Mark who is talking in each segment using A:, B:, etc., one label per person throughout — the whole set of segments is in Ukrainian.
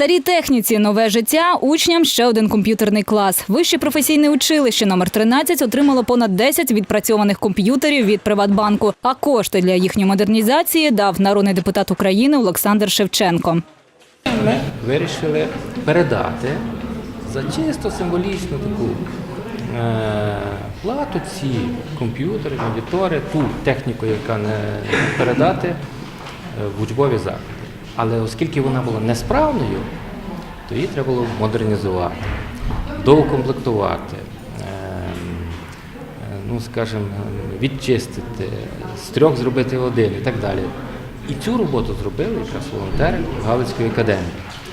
A: Старій техніці нове життя учням ще один комп'ютерний клас. Вище професійне училище номер 13 отримало понад 10 відпрацьованих комп'ютерів від Приватбанку. А кошти для їхньої модернізації дав народний депутат України Олександр Шевченко.
B: Ми вирішили передати за чисто символічну таку е, плату ці комп'ютери, монітори, ту техніку, яка не передати е, в учбові заклади. Але оскільки вона була несправною, то її треба було модернізувати, доукомплектувати, е, е, ну, скажімо, відчистити, з трьох зробити один і так далі. І цю роботу зробили якраз волонтери Галицької академії.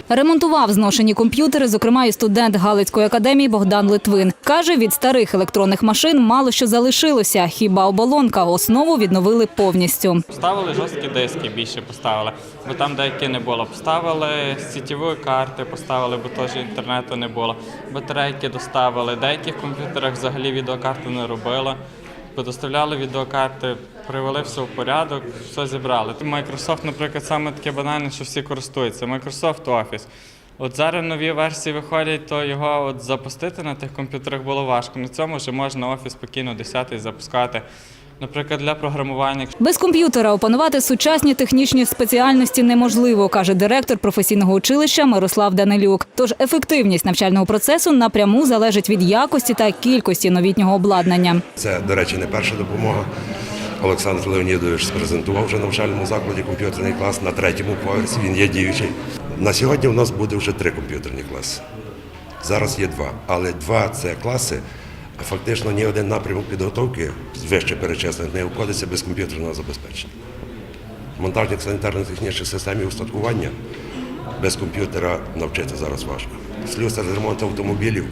A: Ремонтував зношені комп'ютери, зокрема і студент Галицької академії Богдан Литвин. Каже, від старих електронних машин мало що залишилося. Хіба оболонка основу відновили повністю.
C: Поставили жорсткі диски, більше поставили, бо там деякі не було. Поставили сітєвої карти, поставили, бо теж інтернету не було. Батарейки доставили. Деяких комп'ютерах взагалі відеокарти не робили. Подоставляли відеокарти, привели все в порядок, все зібрали. Microsoft, наприклад, саме таке банальне, що всі користуються. Microsoft Office. От зараз нові версії виходять, то його от запустити на тих комп'ютерах було важко. На цьому вже можна офіс спокійно 10 запускати. Наприклад, для програмування.
A: Без комп'ютера опанувати сучасні технічні спеціальності неможливо, каже директор професійного училища Мирослав Данилюк. Тож ефективність навчального процесу напряму залежить від якості та кількості новітнього обладнання.
D: Це, до речі, не перша допомога. Олександр Леонідович презентував вже навчальному закладі комп'ютерний клас на третьому поверсі. Він є діючий. На сьогодні у нас буде вже три комп'ютерні класи. Зараз є два, але два це класи. Фактично ні один напрямок підготовки вище перечислених не обходиться без комп'ютерного забезпечення. Монтажник санітарно-технічних систем і устаткування без комп'ютера навчити зараз важко. Слюсар з ремонту автомобілів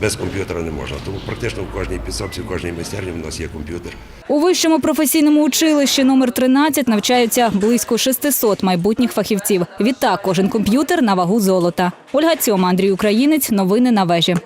D: без комп'ютера не можна. Тому практично в кожній підсобці, в кожній майстерні в нас є комп'ютер.
A: У вищому професійному училищі номер 13 навчаються близько 600 майбутніх фахівців. Відтак кожен комп'ютер на вагу золота. Ольга Цьома, Андрій Українець. Новини на вежі.